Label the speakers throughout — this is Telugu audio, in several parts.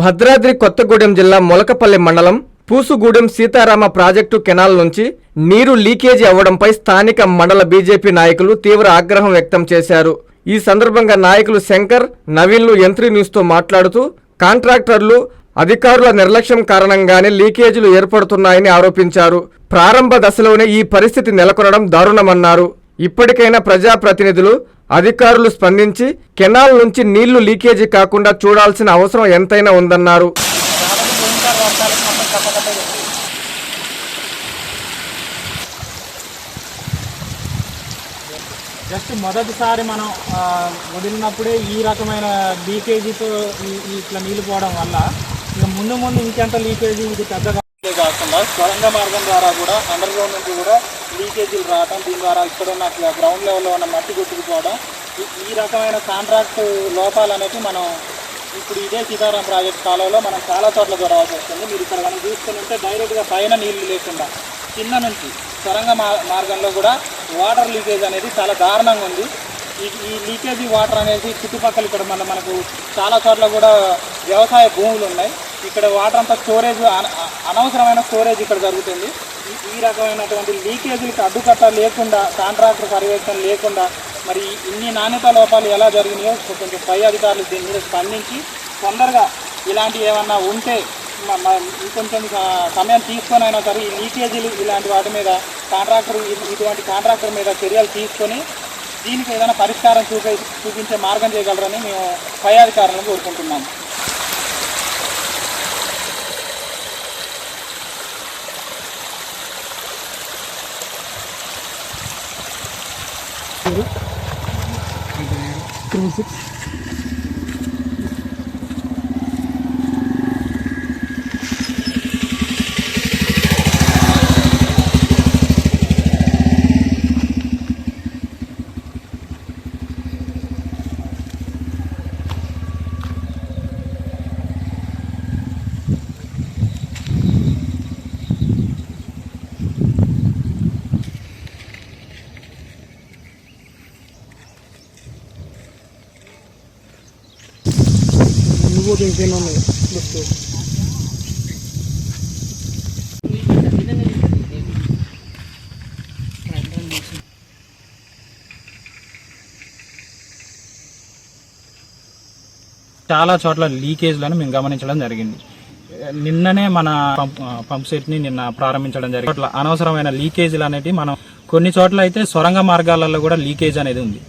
Speaker 1: భద్రాద్రి కొత్తగూడెం జిల్లా మొలకపల్లి మండలం పూసుగూడెం సీతారామ ప్రాజెక్టు కెనాల్ నుంచి నీరు లీకేజీ అవ్వడంపై స్థానిక మండల బీజేపీ నాయకులు తీవ్ర ఆగ్రహం వ్యక్తం చేశారు. ఈ సందర్భంగా నాయకులు శంకర్ నవీన్లు ఎంత్రీ న్యూస్తో మాట్లాడుతూ కాంట్రాక్టర్లు అధికారుల నిర్లక్ష్యం కారణంగానే లీకేజీలు ఏర్పడుతున్నాయని ఆరోపించారు. ప్రారంభ దశలోనే ఈ పరిస్థితి నెలకొనడం దారుణమన్నారు. ఇప్పటికైనా ప్రజాప్రతినిధులు అధికారులు స్పందించి కెనాల్ నుంచి నీళ్ళు లీకేజీ కాకుండా చూడాల్సిన అవసరం ఎంతైనా ఉందన్నారు.
Speaker 2: జస్ట్ మొదటిసారి మనం వదిలినప్పుడే ఈ రకమైన లీకేజీతో ఇట్లా నీళ్ళు పోవడం వల్ల ఇక ముందు ముందు ఇంకెంత లీకేజీ ఇది పెద్దగా కాకుండా స్వరంగ మార్గం ద్వారా కూడా అండర్ గ్రౌండ్ నుంచి కూడా లీకేజీలు రావడం దీని ద్వారా ఇక్కడ ఉన్న గ్రౌండ్ లెవెల్లో ఉన్న మట్టి కొట్టుకుపోవడం ఈ- ఈ రకమైన కాంట్రాక్ట్ లోపాలు అనేవి మనం ఇప్పుడు ఇదే సీతారాం ప్రాజెక్ట్ కాలంలో మనం చాలా చోట్ల చూడవలసి వస్తుంది. మీరు ఇక్కడ మనం చూసుకుని ఉంటే డైరెక్ట్గా పైన నీళ్ళు లేకుండా కింద నుంచి సొరంగ మా- మార్గంలో కూడా వాటర్ లీకేజ్ అనేది చాలా దారుణంగా ఉంది. ఈ ఈ లీకేజీ వాటర్ అనేది చుట్టుపక్కల ఇక్కడ మన మనకు చాలా చోట్ల కూడా వ్యవసాయ భూములు ఉన్నాయి. ఇక్కడ వాటర్ అంతా స్టోరేజ్ అన- అనవసరమైన స్టోరేజ్ ఇక్కడ జరుగుతుంది. ఈ- రకమైనటువంటి లీకేజీలకు అడ్డుకట్ట లేకుండా కాంట్రాక్టర్ పర్యవేక్షణ లేకుండా మరి ఇన్ని నాణ్యత లోపాలు ఎలా జరిగినాయో కొంచెం పై అధికారులు దీని మీద స్పందించి తొందరగా ఇలాంటివి ఏమన్నా ఉంటే ఇంకొంచెం సమయం తీసుకొని అయినా సరే ఈ లీకేజీలు ఇలాంటి వాటి మీద కాంట్రాక్టర్ ఇటువంటి కాంట్రాక్టర్ మీద చర్యలు తీసుకొని దీనికి ఏదైనా పరిష్కారం చూపే చూపించే మార్గం చేయగలరని మేము పై అధికారులను కోరుకుంటున్నాము. Terus. Terus. చాలా చోట్ల లీకేజ్లను మేము గమనించడం జరిగింది. నిన్ననే మన పంప్ పంప్ సెట్ని నిన్న ప్రారంభించడం జరిగింది. అట్లా అనవసరమైన లీకేజీలు అనేవి మనం కొన్ని చోట్ల అయితే సొరంగ మార్గాలలో కూడా లీకేజ్ అనేది ఉంది.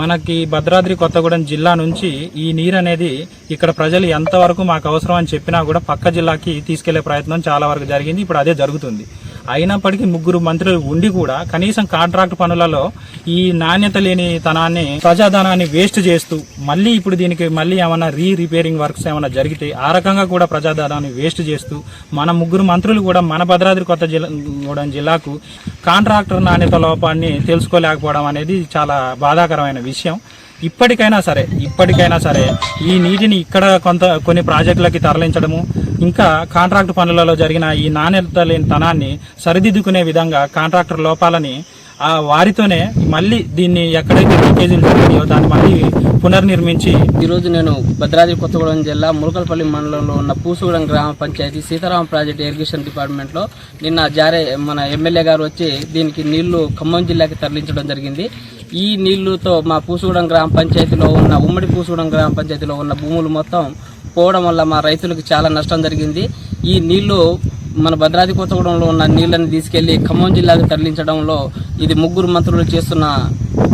Speaker 2: మనకి భద్రాద్రి కొత్తగూడెం జిల్లా నుంచి ఈ నీరు అనేది ఇక్కడ ప్రజలు ఎంతవరకు మాకు అవసరం అని చెప్పినా కూడా పక్క జిల్లాకి తీసుకెళ్ళే ప్రయత్నం చాలా వరకు జరిగింది. ఇప్పుడు అదే జరుగుతుంది. అయినప్పటికీ ముగ్గురు మంత్రులు ఉండి కూడా కనీసం కాంట్రాక్ట్ పనులలో ఈ నాణ్యత లేని తనాన్ని ప్రజాధనాన్ని వేస్ట్ చేస్తూ మళ్ళీ ఇప్పుడు దీనికి మళ్ళీ ఏమైనా రీ రిపేరింగ్ వర్క్స్ ఏమైనా జరిగితే ఆ రకంగా కూడా ప్రజాధనాన్ని వేస్ట్ చేస్తూ మన ముగ్గురు మంత్రులు కూడా మన భద్రాద్రి కొత్త జిల్లా జిల్లాకు కాంట్రాక్టర్ నాణ్యత లోపాన్ని తెలుసుకోలేకపోవడం అనేది చాలా బాధాకరమైన విషయం. ఇప్పటికైనా సరే ఇప్పటికైనా సరే ఈ నీటిని ఇక్కడ కొంత కొన్ని ప్రాజెక్టులకి తరలించడము ఇంకా కాంట్రాక్ట్ పనులలో జరిగిన ఈ నాణ్యత లేని తనాన్ని సరిదిద్దుకునే విధంగా కాంట్రాక్టర్ లోపాలని ఆ వారితోనే మళ్ళీ దీన్ని ఎక్కడైతే లీకేజీలు జరిగినాయో దాన్ని మళ్ళీ పునర్నిర్మించి
Speaker 3: ఈరోజు నేను భద్రాద్రి కొత్తగూడెం జిల్లా ములకల్పల్లి మండలంలో ఉన్న పూసుగూడెం గ్రామ పంచాయతీ సీతారాం ప్రాజెక్ట్ ఇరిగేషన్ డిపార్ట్మెంట్లో నిన్న జారే మన ఎమ్మెల్యే గారు వచ్చి దీనికి నీళ్ళు ఖమ్మం జిల్లాకి తరలించడం జరిగింది. ఈ నీళ్ళుతో మా పూసుగూడెం గ్రామ పంచాయతీలో ఉన్న ఉమ్మడి పూసుగూడెం గ్రామ పంచాయతీలో ఉన్న భూములు మొత్తం పోవడం వల్ల మా రైతులకు చాలా నష్టం జరిగింది. ఈ నీళ్ళు మన భద్రాద్రి కొత్తగూడెంలో ఉన్న నీళ్ళని తీసుకెళ్ళి ఖమ్మం జిల్లాకు తరలించడంలో ఇది ముగ్గురు మంత్రులు చేస్తున్న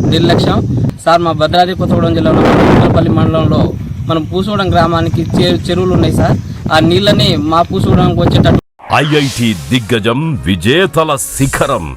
Speaker 3: నిర్లక్ష్యం. సార్ మా భద్రాద్రి కొత్తగూడెం జిల్లాలో ముక్కలపల్లి మండలంలో మనం పూసగూడెం గ్రామానికి చె- చెరువులు ఉన్నాయి సార్. ఆ నీళ్ళని మా పూసగూడెంకి వచ్చేటట్టు
Speaker 4: ఐఐటి దిగ్గజం విజేతల శిఖరం.